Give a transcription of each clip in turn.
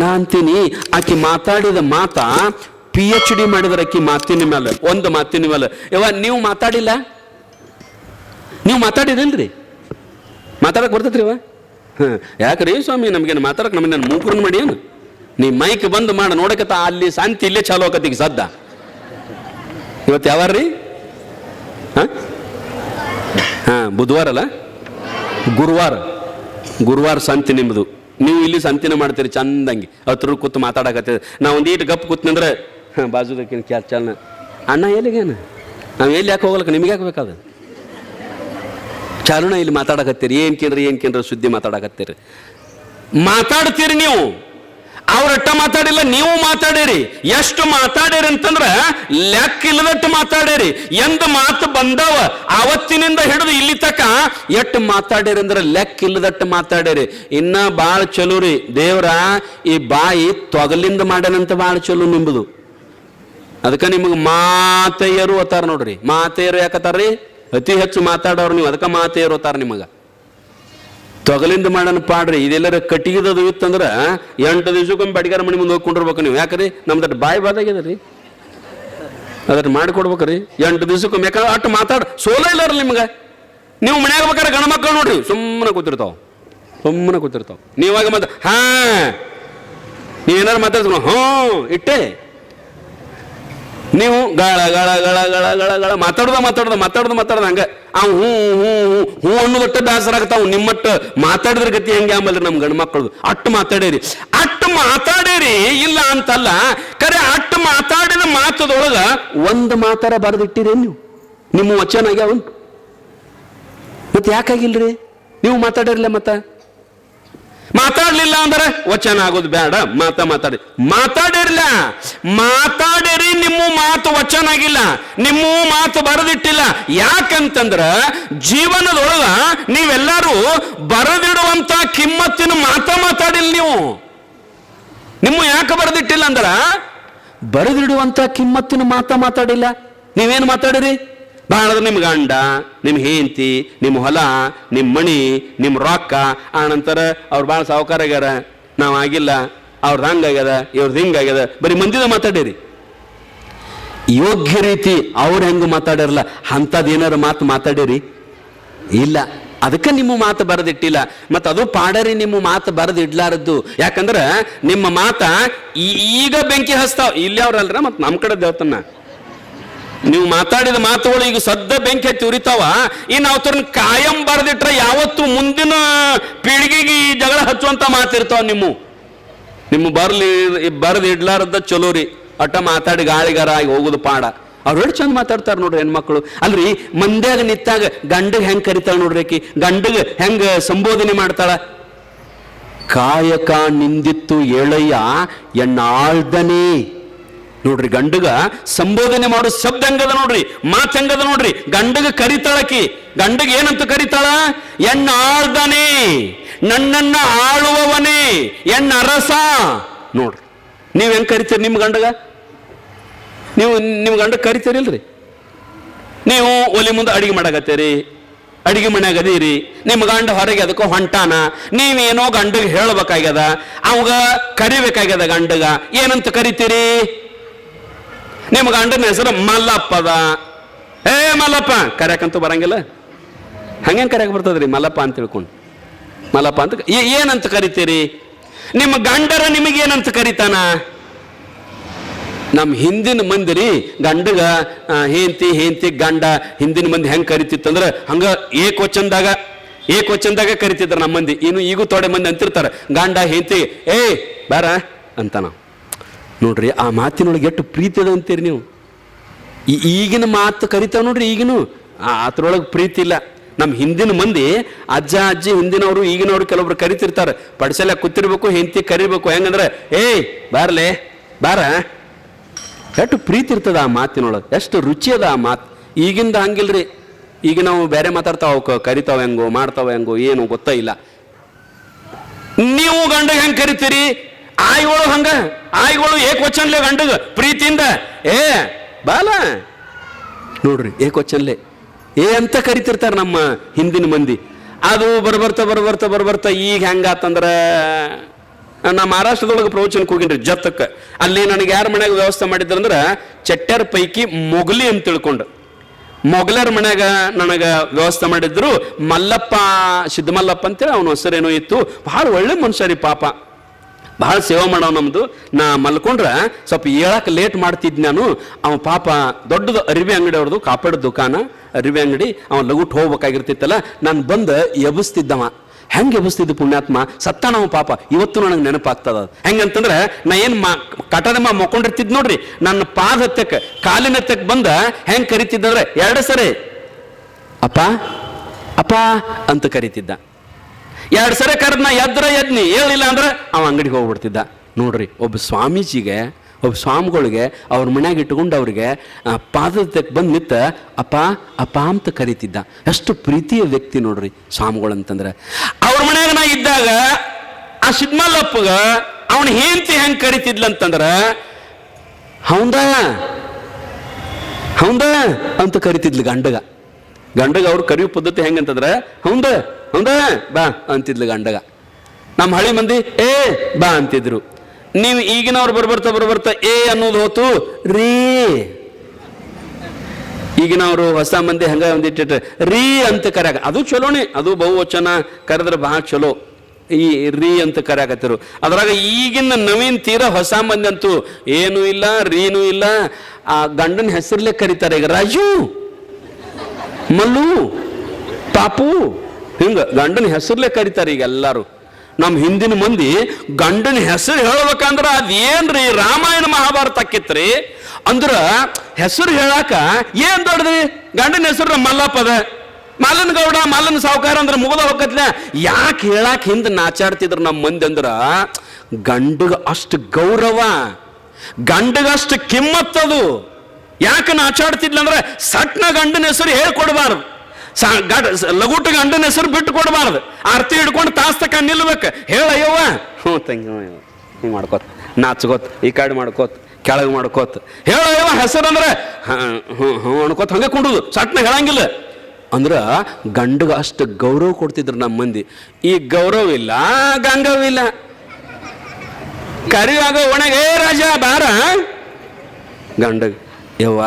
ನಾ ಅಂತೀನಿ ಆಕಿ ಮಾತಾಡಿದ ಮಾತ ಪಿ ಎಚ್ ಡಿ ಮಾಡಿದ್ರೆ ಆಕಿ ಮಾತಿನ ಮೇಲೆ ಒಂದು ಮಾತಿನ ಮೇಲೆ ಯವ ನೀವು ಮಾತಾಡಿಲ್ಲ? ನೀವು ಮಾತಾಡಿರಲ್ರಿ? ಮಾತಾಡಕ್ ಬರ್ತೈತ್ರಿ ಇವ ಹಾಂ. ಯಾಕ್ರಿ ಸ್ವಾಮಿ, ನಮ್ಗೇನು ಮಾತಾಡಕ್ ನಮ್ಮನ್ನ ನಾನು ಮೂಕರನ್ ಮಾಡಿ ಏನು? ನೀ ಮೈಕ್ ಬಂದು ಮಾಡ, ನೋಡಕತ್ತ, ಅಲ್ಲಿ ಶಾಂತಿ ಇಲ್ಲೇ ಚಾಲು ಆಕತ್ತೀಗ ಸದ್ದ. ಇವತ್ತು ಯಾವಾರ್ರಿ ಹಾಂ? ಹಾಂ ಬುಧವಾರ ಅಲ್ಲ ಗುರುವಾರ. ಗುರುವಾರ ಶಾಂತಿ ನಿಮ್ಮದು ನೀವು ಇಲ್ಲಿ ಸಂತಿನ ಮಾಡ್ತೀರಿ, ಚಂದಂಗಿ. ಹತ್ರ ಕೂತು ಮಾತಾಡಕತ್ತೀರಿ ನಾವು ಒಂದೀಟು ಗಪ್ ಕೂತ್ನಂದ್ರೆ ಬಾಜುದಕ್ಕಿನ ಕ್ಯಾ ಚಾಲನ. ಅಣ್ಣ ಎಲ್ಲಿಗೇನು ನಾವು ಎಲ್ಲಿ ಯಾಕೆ ಹೋಗ್ಲಕ್ಕ ನಿಮ್ಗೆ ಯಾಕೆ ಬೇಕಾದ? ಚಾಲನ ಇಲ್ಲಿ ಮಾತಾಡಕತ್ತೀರಿ. ಏನು ಕೇಳ್ರಿ ಏನು ಕೇಳ್ರಿ, ಸುದ್ದಿ ಮಾತಾಡಕತ್ತೀರಿ. ಮಾತಾಡ್ತೀರಿ ನೀವು. ಅವ್ರಟ್ಟ ಮಾತಾಡಿಲ್ಲ, ನೀವು ಮಾತಾಡಿರಿ. ಎಷ್ಟು ಮಾತಾಡಿರಿ ಅಂತಂದ್ರ ಲೆಕ್ಕ ಇಲ್ಲದಟ್ಟು ಮಾತಾಡಿರಿ. ಎಂದ ಮಾತು ಬಂದವ ಅವತ್ತಿನಿಂದ ಹಿಡಿದು ಇಲ್ಲಿ ತಕ ಎಷ್ಟು ಮಾತಾಡಿರಿ ಅಂದ್ರೆ ಲೆಕ್ಕ ಇಲ್ಲದಟ್ಟು ಮಾತಾಡಿರಿ. ಇನ್ನ ಬಾಳ ಚಲೋ ರೀ. ದೇವ್ರ ಈ ಬಾಯಿ ತೊಗಲಿಂದ ಮಾಡ್ಯಾನಂತ ಬಾಳ ಚಲೋ ನಿಂಬುದು. ಅದಕ್ಕೆ ನಿಮಗೆ ಮಾತೆಯರು ಅತ್ತಾರ ನೋಡ್ರಿ. ಮಾತೆಯರು ಯಾಕತ್ತಾರ್ರಿ ಅತಿ ಹೆಚ್ಚು ಮಾತಾಡೋರು ನೀವು. ಅದಕ್ಕೆ ಮಾತೆಯರು ಅತ್ತಾರ ನಿಮಗ. ತೊಗಲಿಂದ ಮಾಡೋಣ ಪಾಡ್ರಿ, ಇದೆಲ್ಲರ ಕಟ್ಟಿಗೆದದು ಇತ್ತಂದ್ರೆ ಎಂಟು ದಿವ್ಸಕ್ಕೊಮ್ಮೆ ಬಡಿಗಾರ ಮನೆ ಮುಂದೆ ಹೋಗ್ಕೊಂಡಿರ್ಬೇಕು ನೀವು. ಯಾಕ್ರಿ? ನಮ್ದು ಬಾಯಿ ಬಾದಾಗ್ಯದ ರೀ. ಮಾಡಿ ಮಾಡಿಕೊಡ್ಬೇಕ್ರಿ ಎಂಟು ದಿವಸಕ್ಕೊಮ್ಮೆ, ಯಾಕಂದ್ರೆ ಅಟ್ಟು ಮಾತಾಡ, ಸೋಲ ಇಲ್ಲಾರ ನಿಮ್ಗೆ. ನೀವು ಮನ್ಯಾಗ ಬೇಕಾದ್ರೆ ಗಣ ಮಕ್ಕಳು ನೋಡ್ರಿ, ಸುಮ್ಮನೆ ಕೂತಿರ್ತಾವ. ಸುಮ್ಮನೆ ಕೂತಿರ್ತಾವ. ನೀವಾಗ ಮತ್ತೆ ಹಾ. ನೀವೇನಾರು ಮಾತಾಡ್ತೀವಿ ಹ್ಞೂ, ಇಟ್ಟೆ. ನೀವು ಗಳ ಗಳ ಗಳ ಗಳ ಗಳ ಗಳ ಮಾತಾಡ್ದ ಮಾತಾಡ್ದ ಮಾತಾಡ್ದ ಮಾತಾಡ್ದ ಹಂಗ. ಅವ್ ಹ್ಞೂ ಹ್ಞೂ ಹ್ಞೂ ಹ್ಞೂ ಅನ್ನೋದಟ್ಟ ಬೇಸರ ಆಗ್ತಾವ, ನಿಮ್ಮಟ್ಟ ಮಾತಾಡಿದ್ರ ಗತಿ ಹೆಂಗೆ ಆಮೇಲೆ ನಮ್ಮ ಗಂಡು ಮಕ್ಕಳು ಅಟ್ಟು ಮಾತಾಡೇರಿ. ಅಟ್ಟು ಮಾತಾಡೇರಿ ಇಲ್ಲ ಅಂತಲ್ಲ, ಕರೆ ಅಟ್ಟು ಮಾತಾಡಿದ ಮಾತದೊಳಗ ಒಂದು ಮಾತಾರ ಬರೆದಿಟ್ಟಿರಿ ನೀವು? ನಿಮ್ಮ ವಚನ ಆಗ್ಯಾವ ಮತ್ತೆ ಯಾಕಾಗಿಲ್ರಿ? ನೀವು ಮಾತಾಡಿರಲ್ಲ ಮತ್ತ? ಮಾತಾಡ್ಲಿಲ್ಲ ಅಂದ್ರೆ ವಚನ ಆಗೋದು ಬೇಡ. ಮಾತ ಮಾತಾಡಿ. ಮಾತಾಡಿರ್ಲ. ಮಾತಾಡಿರಿ, ನಿಮ್ಮ ಮಾತು ವಚನ ಆಗಿಲ್ಲ. ನಿಮ್ಮ ಮಾತು ಬರೆದಿಟ್ಟಿಲ್ಲ. ಯಾಕಂತಂದ್ರ ಜೀವನದೊಳಗ ನೀವೆಲ್ಲರೂ ಬರೆದಿಡುವಂತ ಕಿಮ್ಮತ್ತಿನ ಮಾತ ಮಾತಾಡಿಲ್ಲ ನೀವು. ನಿಮ್ಮ ಯಾಕೆ ಬರೆದಿಟ್ಟಿಲ್ಲ ಅಂದ್ರ? ಬರೆದಿಡುವಂತ ಕಿಮ್ಮತ್ತಿನ ಮಾತ ಮಾತಾಡಿಲ್ಲ. ನೀವೇನು ಮಾತಾಡಿರಿ? ಬಾಳದ ನಿಮ್ಮ ಗಂಡ ನಿಮ್ಮ ಹೆಂಡತಿ ನಿಮ್ಮ ಹೊಲ ನಿಮ್ಮ ಮಣಿ ನಿಮ್ಮ ರೊಕ್ಕ. ಆ ನಂತರ ಅವ್ರು ಭಾಳ ಸಾವುಕಾರ ಆಗ್ಯಾರ. ನಾವು ಆಗಿಲ್ಲ ಅವ್ರದ್ದು ಹಂಗಾಗ್ಯದ ಇವ್ರದ್ದು ಹಿಂಗಾಗ್ಯದ ಬರೀ ಮಂದಿದ ಮಾತಾಡಿರಿ. ಯೋಗ್ಯ ರೀತಿ ಅವ್ರು ಹೆಂಗೆ ಮಾತಾಡಿರಲ್ಲ ಅಂಥದ್ದು ಏನಾರು ಮಾತು ಮಾತಾಡಿರಿ? ಇಲ್ಲ. ಅದಕ್ಕೆ ನಿಮ್ಮ ಮಾತು ಬರೆದಿಟ್ಟಿಲ್ಲ. ಮತ್ತು ಅದು ಪಾಡರಿ ನಿಮ್ಮ ಮಾತು ಬರೆದಿಡ್ಲಾರದ್ದು. ಯಾಕಂದ್ರೆ ನಿಮ್ಮ ಮಾತ ಈಗ ಬೆಂಕಿ ಹಚ್ತಾವ. ಇಲ್ಲಿ ಅವ್ರಲ್ರ ಮತ್ತು ನಮ್ಮ ಕಡೆ ದೇವತನ್ನ ನೀವು ಮಾತಾಡಿದ ಮಾತುಗಳು ಈಗ ಸದ್ದ ಬೆಂಕಿ ಹತ್ತಿ ಉರಿತಾವ. ಇನ್ನು ಅವತ್ರನ್ನ ಕಾಯಂ ಬರೆದಿಟ್ರೆ ಯಾವತ್ತು ಮುಂದಿನ ಪೀಳಿಗೆಗೆ ಈ ಜಗಳ ಹಚ್ಚುವಂತ ಮಾತಿರ್ತಾವ ನಿಮ್ಮ. ನಿಮ್ಮ ಬರ್ಲಿ, ಬರೆದು ಇಡ್ಲಾರ್ದ ಚಲೋ ರೀ. ಅಟ್ಟ ಮಾತಾಡಿ ಗಾಳಿಗಾರ ಆಗಿ ಹೋಗುದು ಪಾಡ. ಅವ್ರು ಹೇಳಿ ಚಂದ ಮಾತಾಡ್ತಾರ ನೋಡ್ರಿ ಹೆಣ್ಮಕ್ಳು. ಅಲ್ರಿ, ಮಂದ್ಯಾಗ ನಿತ್ತಾಗ ಗಂಡಗ್ ಹೆಂಗ್ ಕರಿತಾಳ ನೋಡ್ರಿ ಆಕಿ. ಗಂಡಗ್ ಹೆಂಗ ಸಂಬೋಧನೆ ಮಾಡ್ತಾಳ. ಕಾಯಕ ನಿಂದಿತ್ತು ಎಳೆಯ ಎಣ್ಣಾಳ್ದನೇ. ನೋಡ್ರಿ, ಗಂಡಗ ಸಂಬೋಧನೆ ಮಾಡೋ ಶಬ್ದ ಹೆಂಗದ ನೋಡ್ರಿ, ಮಾತ್ ಹೆಂಗದ ನೋಡ್ರಿ. ಗಂಡಗ ಕರಿತಾಳಕಿ. ಗಂಡಗ ಏನಂತ ಕರಿತಾಳ? ಎಣ್ಣ ಆಳ್ದನೆ, ನನ್ನನ್ನ ಆಳುವವನೇ ಎಣ್ಣ ಅರಸ. ನೋಡ್ರಿ, ನೀವ್ ಹೆಂಗ್ ಕರಿತೀರಿ ನಿಮ್ಮ ಗಂಡಗ? ನೀವು ನಿಮ್ಮ ಗಂಡ ಕರಿತೀರಿಲ್ರಿ? ನೀವು ಒಲಿ ಮುಂದೆ ಅಡಿಗೆ ಮಾಡಾಕತ್ತೀರಿ, ಅಡಿಗೆ ಮನ್ಯಾಗ ಅದೀರಿ, ನಿಮ್ಮ ಗಂಡ ಹೊರಗೆ ಅದಕ್ಕೆ ಹೊಂಟಾನ, ನೀವೇನೋ ಗಂಡಗೆ ಹೇಳ್ಬೇಕಾಗ್ಯದ, ಅವಾಗ ಕರಿಬೇಕಾಗ್ಯದ ಗಂಡಗ, ಏನಂತ ಕರಿತೀರಿ? ನಿಮ್ಮ ಗಂಡನ ಹೆಸರು ಮಲ್ಲಪ್ಪದ. ಏ, ಮಲ್ಲಪ್ಪ. ಕರ್ಯಾಕಂತೂ ಬರಂಗಿಲ್ಲ. ಹಂಗೆ ಕರ್ಯಾಕ ಬರ್ತದ್ರಿ? ಮಲ್ಲಪ್ಪ ಅಂತ ತಿಳ್ಕೊಂಡು. ಮಲ್ಲಪ್ಪ ಅಂತ ಏನಂತ ಕರಿತೀರಿ? ನಿಮ್ಮ ಗಂಡರ ನಿಮಗೇನಂತ ಕರಿತಾನ? ನಮ್ಮ ಹಿಂದಿನ ಮಂದಿ ರೀ ಗಂಡಗ ಹೇಂತಿ ಹೆಂಡ್ತಿ ಗಂಡ, ಹಿಂದಿನ ಮಂದಿ ಹೆಂಗ್ ಕರಿತಿತ್ತಂದ್ರ ಹಂಗ ಏಕವಚನದಾಗ ಏಕವಚನದಾಗ ಕರಿತಿದ್ರು ನಮ್ಮ ಮಂದಿ. ಇನ್ನು ಈಗೂ ತೊಡೆ ಮಂದಿ ಅಂತಿರ್ತಾರೆ. ಗಂಡ, ಹೆಂಡ್ತಿ, ಏ ಬಾರ ಅಂತ ನಾವು ನೋಡ್ರಿ, ಆ ಮಾತಿನೊಳಗೆ ಎಷ್ಟು ಪ್ರೀತಿ ಅದ ಅಂತೀರಿ ನೀವು? ಈಗಿನ ಮಾತು ಕರಿತಾವ ನೋಡ್ರಿ ಈಗಿನ. ಅದ್ರೊಳಗೆ ಪ್ರೀತಿ ಇಲ್ಲ. ನಮ್ಮ ಹಿಂದಿನ ಮಂದಿ, ಅಜ್ಜ, ಅಜ್ಜಿ, ಹಿಂದಿನವರು, ಈಗಿನವರು ಕೆಲವೊಬ್ರು ಕರಿತಿರ್ತಾರೆ. ಪಡಿಸಲ ಕೂತಿರ್ಬೇಕು, ಹೆಂಡತಿ ಕರಿಬೇಕು, ಹೆಂಗಂದ್ರೆ, ಏಯ್, ಬಾರ್ಲೆ, ಬಾರ. ಎಷ್ಟು ಪ್ರೀತಿ ಇರ್ತದ ಆ ಮಾತಿನೊಳಗೆ, ಎಷ್ಟು ರುಚಿ ಅದ ಆ ಮಾತು. ಈಗಿಂದ ಹಂಗಿಲ್ರಿ. ಈಗ ನಾವು ಬೇರೆ ಮಾತಾಡ್ತಾವ ಕರಿತಾವ ಹೆಂಗೋ, ಮಾಡ್ತಾವ ಹೆಂಗೋ, ಏನು ಗೊತ್ತ ಇಲ್ಲ. ನೀವು ಗಂಡ ಹೆಂಗೆ ಕರಿತೀರಿ? ಆಯ್ಗಳು ಹಂಗ, ಆಯ್ಗಳು ಏಕವಚನ್ಲೆ ಗಂಡಗ, ಪ್ರೀತಿಯಿಂದ. ಏ, ಬಾಲ. ನೋಡ್ರಿ, ಏಕವಚನ್ಲೆ. ಏ ಅಂತ ಕರಿತಿರ್ತಾರೆ ನಮ್ಮ ಹಿಂದಿನ ಮಂದಿ. ಅದು ಬರ್ಬರ್ತಾ ಬರ್ಬರ್ತಾ ಬರ್ಬರ್ತಾ ಈಗ ಹೆಂಗಾತಂದ್ರೆ? ನಾ ಮಹಾರಾಷ್ಟ್ರದೊಳಗೆ ಪ್ರವಚನಕ್ಕೆ ಹೋಗಿನ್ರಿ ಜತ್ತಕ್ಕೆ ಅಲ್ಲಿ ನನಗೆ ಯಾರ ಮನ್ಯಾಗ ವ್ಯವಸ್ಥೆ ಮಾಡಿದ್ರಂದ್ರೆ ಚಟ್ಟರ್ ಪೈಕಿ ಮೊಗಲಿ ಅಂತ ತಿಳ್ಕೊಂಡು. ಮೊಗಲರ ಮನ್ಯಾಗ ನನಗೆ ವ್ಯವಸ್ಥೆ ಮಾಡಿದ್ರು, ಮಲ್ಲಪ್ಪ ಸಿದ್ದಮಲ್ಲಪ್ಪ ಅಂತೇಳಿ ಅವನ ಹೆಸರೇನೋ ಇತ್ತು. ಬಹಳ ಒಳ್ಳೆ ಮನುಷ್ಯ ರೀ ಪಾಪ. ಬಹಳ ಸೇವೆ ಮಾಡೋ ನಮ್ದು. ನಾ ಮಲ್ಕೊಂಡ್ರ ಸ್ವಲ್ಪ ಹೇಳಕ್ಕೆ ಲೇಟ್ ಮಾಡ್ತಿದ್ ನಾನು. ಅವ ಪಾಪ ದೊಡ್ಡದು ಅರಿವೆ ಅಂಗಡಿ ಅವ್ರದ್ದು ಕಾಪಾಡ ದುಕಾನ, ಅರಿವೆ ಅಂಗಡಿ. ಅವ ಲಗುಟ್ ಹೋಗ್ಬೇಕಾಗಿರ್ತಿತ್ತಲ್ಲ, ನಾನು ಬಂದು ಎಬಸ್ತಿದ್ದವ. ಹೆಂಗೆ ಎಬಸ್ತಿದ್ದು ಪುಣ್ಯಾತ್ಮ? ಸತ್ತ ನಾವು ಪಾಪ. ಇವತ್ತು ನನಗೆ ನೆನಪಾಗ್ತದ ಹೆಂಗೆ ಹೆಂಗಂತಂದ್ರೆ ನಾ ಏನು ಮಾ ಕಟದಮ್ಮ ಮಕ್ಕೊಂಡಿರ್ತಿದ್ ನೋಡ್ರಿ. ನನ್ನ ಪಾದ ಹತ್ತಕ್ಕೆ ಕಾಲಿನ ಹತ್ತಕ್ಕೆ ಬಂದ ಹೆಂಗೆ ಕರಿತಿದ್ದಂದ್ರೆ, ಎರಡು ಸರಿ. ಅಪ್ಪ ಅಪ್ಪ ಅಂತ ಕರಿತಿದ್ದ. ಎರಡು ಸರಿ ಕರೆದ್ ನಾ ಎದ್ರ, ಎದ್ನಿ ಹೇಳಿಲ್ಲ ಅಂದ್ರೆ ಅವ ಅಂಗಡಿಗೆ ಹೋಗ್ಬಿಡ್ತಿದ್ದ. ನೋಡ್ರಿ, ಒಬ್ಬ ಸ್ವಾಮೀಜಿಗೆ, ಒಬ್ಬ ಸ್ವಾಮಿಗಳಿಗೆ, ಅವ್ರ ಮನ್ಯಾಗ ಇಟ್ಕೊಂಡು ಅವ್ರಿಗೆ ಪಾದದ ಬಂದು ನಿಂತ, ಅಪ್ಪ ಅಪ್ಪ ಅಂತ ಕರಿತಿದ್ದ. ಎಷ್ಟು ಪ್ರೀತಿಯ ವ್ಯಕ್ತಿ ನೋಡ್ರಿ ಸ್ವಾಮಿಗಳು ಅಂತಂದ್ರೆ ಅವ್ರ ಮನ್ಯಾಗ ನಾ ಇದ್ದಾಗ, ಆ ಸಿದ್ಮಲ್ಲಪ್ಪಗ ಅವನ ಹೆಂಡತಿ ಹೆಂಗ್ ಕರಿತಿದ್ಲಂತಂದ್ರ, ಹೌದ? ಹೌದ? ಅಂತ ಕರಿತಿದ್ಲು ಗಂಡಗ. ಗಂಡಗ ಅವ್ರು ಕರಿಯೋ ಪದ್ಧತಿ ಹೆಂಗಂತಂದ್ರೆ, ಹೌದ? ಹೌದ? ಬಾ ಅಂತಿದ್ಲು ಗಂಡಗ. ನಮ್ಮ ಹಳಿ ಮಂದಿ, ಏ, ಬಾ ಅಂತಿದ್ರು. ನೀವು ಈಗಿನವ್ರು ಬರ್ಬರ್ತಾ ಬರ್ಬರ್ತಾ, ಏ ಅನ್ನೋದು ಹೋತು. ರೀ ಈಗಿನವರು ಹೊಸ ಮಂದಿ ಹಂಗ ಒಂದಿಟ್ಟ ರೀ ಅಂತ ಕರ್ಯಾಗ ಅದು ಚಲೋನೇ ಅದು ಬಹುವಚನ, ಕರೆದ್ರೆ ಬಹಳ ಚಲೋ ಈ ರೀ ಅಂತ ಕರ್ಯಾಕತ್ತಿರು. ಅದ್ರಾಗ ಈಗಿನ ನವೀನ್ ತೀರ ಹೊಸ ಮಂದಿ ಅಂತೂ ಏನೂ ಇಲ್ಲ, ರೀನೂ ಇಲ್ಲ. ಆ ಗಂಡನ ಹೆಸರಲ್ಲೇ ಕರೀತಾರೆ ಈಗ, ರಾಜು ಮಲ್ಲು, ಪಾಪು ಹಿಂಗ ಗಂಡನ ಹೆಸರ್ಲೆ ಕರೀತಾರೆ ಈಗ ಎಲ್ಲಾರು. ನಮ್ಮ ಹಿಂದಿನ ಮಂದಿ ಗಂಡನ ಹೆಸರು ಹೇಳಬೇಕಂದ್ರೆ ಅದೇನ್ರಿ ರಾಮಾಯಣ ಮಹಾಭಾರತ ಆಕಿತ್ರಿ ಅಂದ್ರ ಹೆಸರು ಹೇಳಾಕ ಏನ್ ದೊಡ್ಡದ್ರಿ? ಗಂಡನ ಹೆಸರು ಮಲ್ಲಪ್ಪದ ಮಲ್ಲನ ಗೌಡ, ಮಲ್ಲನ ಸಾವುಕಾರ ಅಂದ್ರೆ ಮುಗದ ಹೋಗತ್ಲ. ಯಾಕೆ ಹೇಳಾಕ ಹಿಂದೆ ನಾಚಾಡ್ತಿದ್ರು ನಮ್ಮ ಮಂದಿ ಅಂದ್ರ ಗಂಡಗ ಅಷ್ಟು ಗೌರವ ಗಂಡಗಷ್ಟು ಕಿಮ್ಮತ್ತದು ಯಾಕೆ ನಾಚಾಡ್ತಿದ್ಲಂದ್ರೆ ಸಟ್ನ ಗಂಡನ ಹೆಸರು ಹೇಳ್ಕೊಡ್ಬಾರ್ದು. ಸ ಗಡ ಸ- ಲಗುಟ ಗಂಡನ ಹೆಸರು ಬಿಟ್ಟು ಕೊಡಬಾರ್ದು. ಆರ್ತಿ ಹಿಡ್ಕೊಂಡು ತಾಸ್ ತಕ ನಿಲ್ಬೇಕು. ಹೇಳಯ್ಯವ್ವ ಹ್ಞೂ ತಂಗಿ ಹಿಂಗೆ ಮಾಡ್ಕೋತ. ನಾಚ್ಕೋತ ಈ ಕಡೆ ಮಾಡ್ಕೋತ ಕೆಳಗೆ ಮಾಡ್ಕೋತ. ಹೇಳಯ್ಯವ ಹೆಸರು ಅಂದ್ರೆ ಹ್ಞೂ ಹ್ಞೂ ಅನ್ಕೋತ. ಹಂಗೆ ಕುಂಡುದು. ಸಟ್ನ ಹೇಳಂಗಿಲ್ಲ. ಅಂದ್ರ ಗಂಡಗ ಅಷ್ಟು ಗೌರವ ಕೊಡ್ತಿದ್ರು ನಮ್ಮ ಮಂದಿ. ಈ ಗೌರವ ಇಲ್ಲ ಗಂಗವ ಇಲ್ಲ ಕರಿಯಾಗ ಒಣಗೇ ರಾಜ ಬಾರ. ಗಂಡ ಯವ್ವ,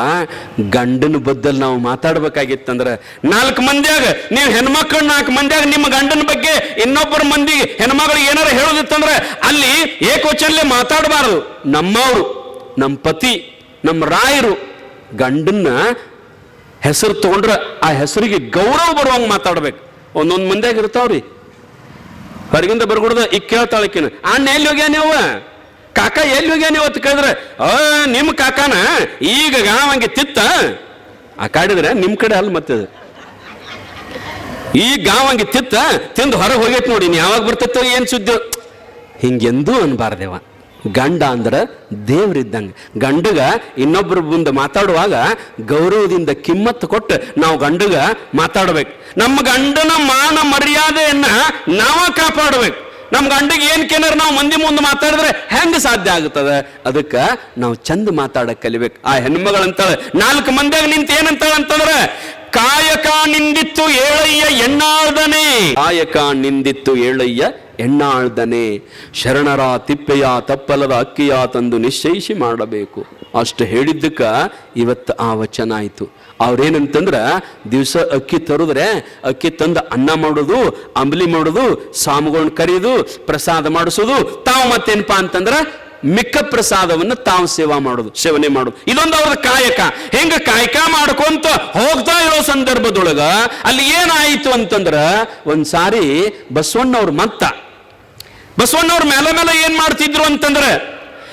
ಗಂಡನ ಬದ್ದಲ್ಲಿ ನಾವು ಮಾತಾಡ್ಬೇಕಾಗಿತ್ತಂದ್ರೆ ನಾಲ್ಕು ಮಂದಿಯಾಗ, ನೀವು ಹೆಣ್ಮಕ್ಳು ನಾಲ್ಕು ಮಂದಿಯಾಗ ನಿಮ್ಮ ಗಂಡನ ಬಗ್ಗೆ ಇನ್ನೊಬ್ಬರ ಮಂದಿಗೆ ಹೆಣ್ಮಗಳು ಏನಾರ ಹೇಳೋದಿತ್ತಂದ್ರೆ ಅಲ್ಲಿ ಏಕವಚನಲ್ಲೇ ಮಾತಾಡಬಾರದು. ನಮ್ಮವರು, ನಮ್ಮ ಪತಿ, ನಮ್ಮ ರಾಯರು, ಗಂಡನ್ನ ಹೆಸರು ತಗೊಂಡ್ರೆ ಆ ಹೆಸರಿಗೆ ಗೌರವ ಬರುವಂಗೆ ಮಾತಾಡ್ಬೇಕು. ಒಂದೊಂದು ಮಂದಿಯಾಗ ಇರ್ತಾವ್ರಿ. ಹೊರಗಿಂದ ಬರ್ಕೊಡ್ದ ಈಗ ಕೇಳ್ತಾಳಕಿನ ಅಣ್ಣ ಎಲ್ಲಿ ಹೋಗ್ಯಾನ ನೀವು ಕಾಕ ಎಲ್ಲಿ ಹೋಗ್ಯಾನ ಇವತ್ತು ಕೇಳಿದ್ರೆ, ಆ ನಿಮ್ಮ ಕಾಕನ ಈಗ ಗಾವಂಗೆ ತಿತ್ತ. ಆ ಕಾಡಿದ್ರೆ ನಿಮ್ಮ ಕಡೆ ಅಲ್ಲಿ ಮತ್ತೆ. ಈ ಗಾವಂಗೆ ತಿತ್ತ, ತಿಂದು ಹೊರಗೆ ಹೋಗೈತೆ ನೋಡಿ ನೀ ಯಾವಾಗ ಬರ್ತೈತೋ ಏನು ಸುದ್ದಿ ಹಿಂಗೆಂದೂ ಅನ್ಬಾರ್ದೇವ ಗಂಡ ಅಂದ್ರೆ ದೇವ್ರಿದ್ದಂಗೆ. ಗಂಡಗ ಇನ್ನೊಬ್ಬರ ಮುಂದೆ ಮಾತಾಡುವಾಗ ಗೌರವದಿಂದ ಕಿಮ್ಮತ್ತು ಕೊಟ್ಟು ನಾವು ಗಂಡಗ ಮಾತಾಡ್ಬೇಕು. ನಮ್ಮ ಗಂಡನ ಮಾನ ಮರ್ಯಾದೆಯನ್ನ ನಾವ ಕಾಪಾಡ್ಬೇಕು. ನಮ್ಮ ಗಂಡಿಗೆ ಏನ್ ಕೇನಾರ ನಾವು ಮಂದಿ ಮುಂದೆ ಮಾತಾಡಿದ್ರೆ ಹೆಂಗ ಸಾಧ್ಯ ಆಗುತ್ತದೆ ಅದಕ್ಕೆ ನಾವು ಚಂದ ಮಾತಾಡಕ್ ಕಲಿಬೇಕು. ಆ ಹೆಣ್ಮಗಳಂತಾಳೆ ನಾಲ್ಕು ಮಂದಿಯಾಗ ನಿಂತ ಏನಂತಾಳ ಅಂತಂದ್ರೆ, ಕಾಯಕ ನಿಂದಿತ್ತು ಏಳಯ್ಯ ಎಣ್ಣಾಳ್ದನೆ. ಕಾಯಕ ನಿಂದಿತ್ತು ಏಳಯ್ಯ ಎಣ್ಣಾಳ್ದನೆ. ಶರಣರ ತಿಪ್ಪೆಯ ತಪ್ಪಲದ ಅಕ್ಕಿಯ ತಂದು ನಿಶ್ಚಯಿಸಿ ಮಾಡಬೇಕು. ಅಷ್ಟು ಹೇಳಿದ್ದಕ್ಕ ಇವತ್ತು ಆ ವಚನ ಆಯ್ತು. ಅವ್ರೇನಂತಂದ್ರ ದಿವಸ ಅಕ್ಕಿ ತರುದ್ರೆ, ಅಕ್ಕಿ ತಂದು ಅನ್ನ ಮಾಡೋದು, ಅಂಬಲಿ ಮಾಡೋದು ಸಾಮುಗಳನ್ನ ಕರೆಯೋದು ಪ್ರಸಾದ ಮಾಡಿಸೋದು, ತಾವು ಮತ್ತೇನಪ್ಪಾ ಅಂತಂದ್ರ ಮಿಕ್ಕ ಪ್ರಸಾದವನ್ನು ತಾವು ಸೇವಾ ಮಾಡೋದು, ಸೇವನೆ ಮಾಡೋದು. ಇದೊಂದು ಅವ್ರ ಕಾಯಕ. ಹೆಂಗ ಕಾಯಕ ಮಾಡ್ಕೊಂತ ಹೋಗ್ತಾ ಇರೋ ಸಂದರ್ಭದೊಳಗ ಅಲ್ಲಿ ಏನಾಯಿತು ಅಂತಂದ್ರ ಒಂದ್ಸಾರಿ ಬಸವಣ್ಣವ್ರ ಮತ್ತ, ಬಸವಣ್ಣವ್ರ ಮೇಲೆ ಮೇಲೆ ಏನ್ ಮಾಡ್ತಿದ್ರು ಅಂತಂದ್ರೆ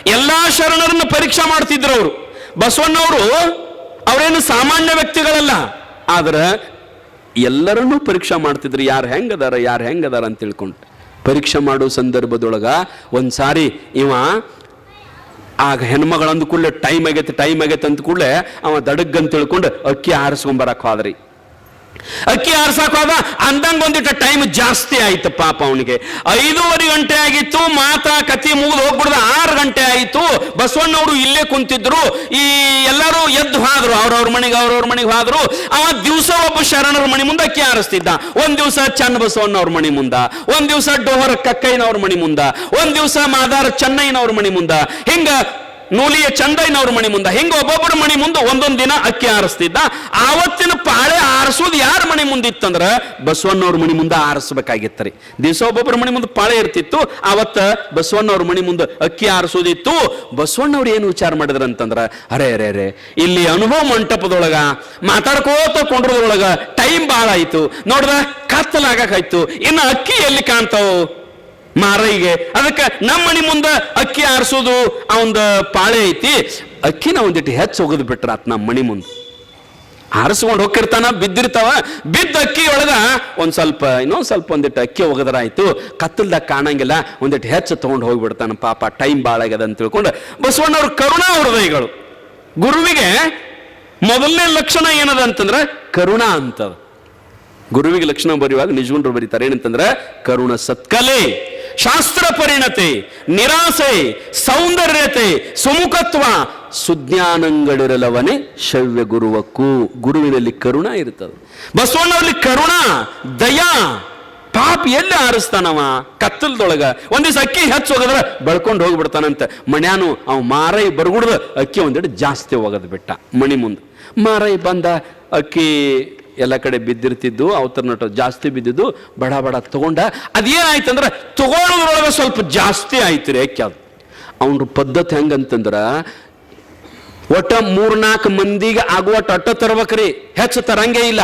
ಎಲ್ಲಾ ಶರಣರನ್ನು ಪರೀಕ್ಷೆ ಮಾಡ್ತಿದ್ರು ಅವರು. ಬಸವಣ್ಣವರು ಅವರೇನು ಸಾಮಾನ್ಯ ವ್ಯಕ್ತಿಗಳಲ್ಲ. ಆದ್ರೆ ಎಲ್ಲರನ್ನೂ ಪರೀಕ್ಷೆ ಮಾಡ್ತಿದ್ರು. ಯಾರು ಹೆಂಗದಾರ ಯಾರು ಹೆಂಗದಾರ ಅಂತ ತಿಳ್ಕೊಂಡು. ಪರೀಕ್ಷೆ ಮಾಡೋ ಸಂದರ್ಭದೊಳಗ ಒಂದು ಸಾರಿ ಇವ ಆಗ ಹೆಣ್ಮಗಳಂದ ಕೂಡಲೇ ಟೈಮ್ ಆಗೈತೆ ಟೈಮ್ ಆಗೈತೆ ಅಂತ ಕೂಡಲೇ ಅವ ದಡಗ್ ಅಂತ ತಿಳ್ಕೊಂಡು ಅಕ್ಕಿ ಆರಿಸ್ಕೊಂಬರಕ್ ಹೋದ್ರಿ. ಅಕ್ಕಿ ಆರ್ಸಾಕೋದ ಅಂದಂಗ ಒಂದಿಟ್ಟ ಟೈಮ್ ಜಾಸ್ತಿ ಆಯ್ತು ಪಾಪ ಅವನಿಗೆ. ಐದೂವರೆ ಗಂಟೆ ಆಗಿತ್ತು ಮಾತಾ ಕತಿ ಮುಗಿದು ಹೋಗ್ಬಿಡ್ದ, ಆರು ಗಂಟೆ ಆಯಿತು. ಬಸವಣ್ಣವರು ಇಲ್ಲೇ ಕುಂತಿದ್ರು. ಈ ಎಲ್ಲರೂ ಎದ್ದು ಹಾದ್ರು, ಅವ್ರವ್ರ ಮನೆಗೆ ಅವ್ರವ್ರ ಮನೆಗೆ ಹಾದ್ರು. ಆ ದಿವಸ ಒಬ್ಬ ಶರಣರ ಮನೆ ಮುಂದೆ ಅಕ್ಕಿ ಆರಿಸ್ತಿದ್ದ. ಒಂದ್ ದಿವಸ ಚನ್ನ ಬಸವಣ್ಣವ್ರ ಮನೆ ಮುಂದ, ಒಂದ್ ದಿವಸ ಡೋಹರ ಕಕ್ಕಯ್ಯನವ್ರ ಮನೆ ಮುಂದ, ಒಂದ್ ದಿವಸ ಮಾದಾರ ಚೆನ್ನಯ್ಯನವ್ರ ಮನೆ ಮುಂದ. ಹಿಂಗ ನೂಲಿಯ ಚಂದಯ್ಯನವ್ರ ಮಣಿ ಮುಂದೆ. ಹಿಂಗ ಒಬ್ಬೊಬ್ಬರ ಮಣಿ ಮುಂದೆ ಒಂದೊಂದು ದಿನ ಅಕ್ಕಿ ಆರಿಸ್ತಿದ್ದ. ಆವತ್ತಿನ ಪಾಳೆ ಆರಿಸೋದು ಯಾರ ಮಣಿ ಮುಂದಿತ್ತಂದ್ರ? ಬಸವಣ್ಣವ್ರ ಮಣಿ ಮುಂದೆ ಆರಿಸ್ಬೇಕಾಗಿತ್ತರಿ. ದಿವಸ ಒಬ್ಬೊಬ್ಬರ ಮಣಿ ಮುಂದೆ ಪಾಳೆ ಇರ್ತಿತ್ತು. ಆವತ್ತ ಬಸವಣ್ಣವ್ರ ಮಣಿ ಮುಂದೆ ಅಕ್ಕಿ ಆರಿಸೋದಿತ್ತು ಬಸವಣ್ಣವ್ರು ಏನು ವಿಚಾರ ಮಾಡಿದ್ರ ಅಂತಂದ್ರ ಅರೆ ಅರೆ ಅರೆ, ಇಲ್ಲಿ ಅನುಭವ ಮಂಟಪದೊಳಗ, ಮಾತಾಡ್ಕೋತ ಕೊಂಡ್ರದೊಳಗ ಟೈಮ್ ಭಾಳ ಆಯ್ತು. ನೋಡ್ರ ಕತ್ತಲಾಗಾಕಾಯ್ತು ಇನ್ನು ಅಕ್ಕಿ ಎಲ್ಲಿ ಕಾಣ್ತಾವು? ಮಾರೈಗೆ. ಅದಕ್ಕೆ ನಮ್ಮ ಮನೆ ಮುಂದೆ ಅಕ್ಕಿ ಆರಿಸೋದು ಅವಂದ ಪಾಳೆ ಐತಿ. ಅಕ್ಕಿನ ಒಂದಿಟ್ಟು ಹೆಚ್ಚು ಒಗದು ಆತ್ ನಮ್ಮ ಮನೆ ಮುಂದೆ. ಆರಿಸ್ಕೊಂಡು ಹೋಗಿರ್ತಾನ ಬಿದ್ದಿರ್ತಾವ. ಬಿದ್ದ ಅಕ್ಕಿ ಒಳಗ ಒಂದ್ ಸ್ವಲ್ಪ, ಇನ್ನೊಂದು ಸ್ವಲ್ಪ ಒಂದಿಟ್ಟು ಅಕ್ಕಿ ಒಗದ್ರಾಯ್ತು ಕತ್ತಲ್ದಾಗ ಕಾಣಂಗಿಲ್ಲ ಒಂದಿಟ್ಟು ಹೆಚ್ಚು ತಗೊಂಡು ಹೋಗ್ಬಿಡ್ತಾನ ಪಾಪ. ಟೈಮ್ ಭಾಳ ಆಗ್ಯದ ಅಂತ ತಿಳ್ಕೊಂಡು ಬಸವಣ್ಣವ್ರ ಕರುಣಾ ಹೃದಯಗಳು. ಗುರುವಿಗೆ ಮೊದಲನೇ ಲಕ್ಷಣ ಏನದ ಅಂತಂದ್ರೆ ಕರುಣಾ ಅಂತದ. ಗುರುವಿಗೆ ಲಕ್ಷಣ ಬರೆಯುವಾಗ ನಿಜಗುಂಡ್ರು ಬರೀತಾರೆ. ಏನಂತಂದ್ರೆ ಕರುಣ ಸತ್ಕಲೆ. ಶಾಸ್ತ್ರ ಪರಿಣತೆ, ನಿರಾಸೆ, ಸೌಂದರ್ಯತೆ, ಸುಮುಖತ್ವ, ಸುಜ್ಞಾನಗಳಿರಲವನೇ ಶವ್ಯ ಗುರುವಕ್ಕೂ ಗುರುವಿನಲ್ಲಿ ಕರುಣ ಇರ್ತದೆ ಬಸವಣ್ಣವರಲ್ಲಿ ಕರುಣ, ದಯಾ, ಪಾಪ ಎಲ್ಲಿ ಆರಿಸ್ತಾನವ? ಕತ್ತಲ್ದೊಳಗ. ಒಂದ್ ದಿವಸ ಅಕ್ಕಿ ಹೆಚ್ಚು ಹೋಗದ್ರ ಬಳ್ಕೊಂಡು ಹೋಗ್ಬಿಡ್ತಾನಂತ. ಮಣ್ಯಾನು ಅವ್ ಮಾರೈ ಬರ್ಗುಡ್ದ ಅಕ್ಕಿ ಒಂದೆಡೆ ಜಾಸ್ತಿ ಹೋಗೋದು ಬಿಟ್ಟ ಮಣಿ ಮುಂದೆ ಮಾರೈ ಬಂದ ಅಕ್ಕಿ ಎಲ್ಲ ಕಡೆ ಬಿದ್ದಿರ್ತಿದ್ದು, ಅವತರ ನಟ ಜಾಸ್ತಿ ಬಿದ್ದಿದ್ದು, ಬಡ ಬಡ ತಗೊಂಡ. ಅದೇನಾಯ್ತಂದ್ರೆ ತಗೊಳ್ಳೋದ್ರೊಳಗೆ ಸ್ವಲ್ಪ ಜಾಸ್ತಿ ಆಯ್ತು ರೀ ಯಾಕೆ ಅದು ಅವ್ನ ಪದ್ಧತಿ ಹೆಂಗಂತಂದ್ರ, ಒಟ್ಟ ಮೂರ್ನಾಲ್ಕು ಮಂದಿಗೆ ಆಗುವ ಅಟ್ಟ ತರ್ಬೇಕ್ರಿ ಹೆಚ್ಚು ತರಂಗೇ ಇಲ್ಲ.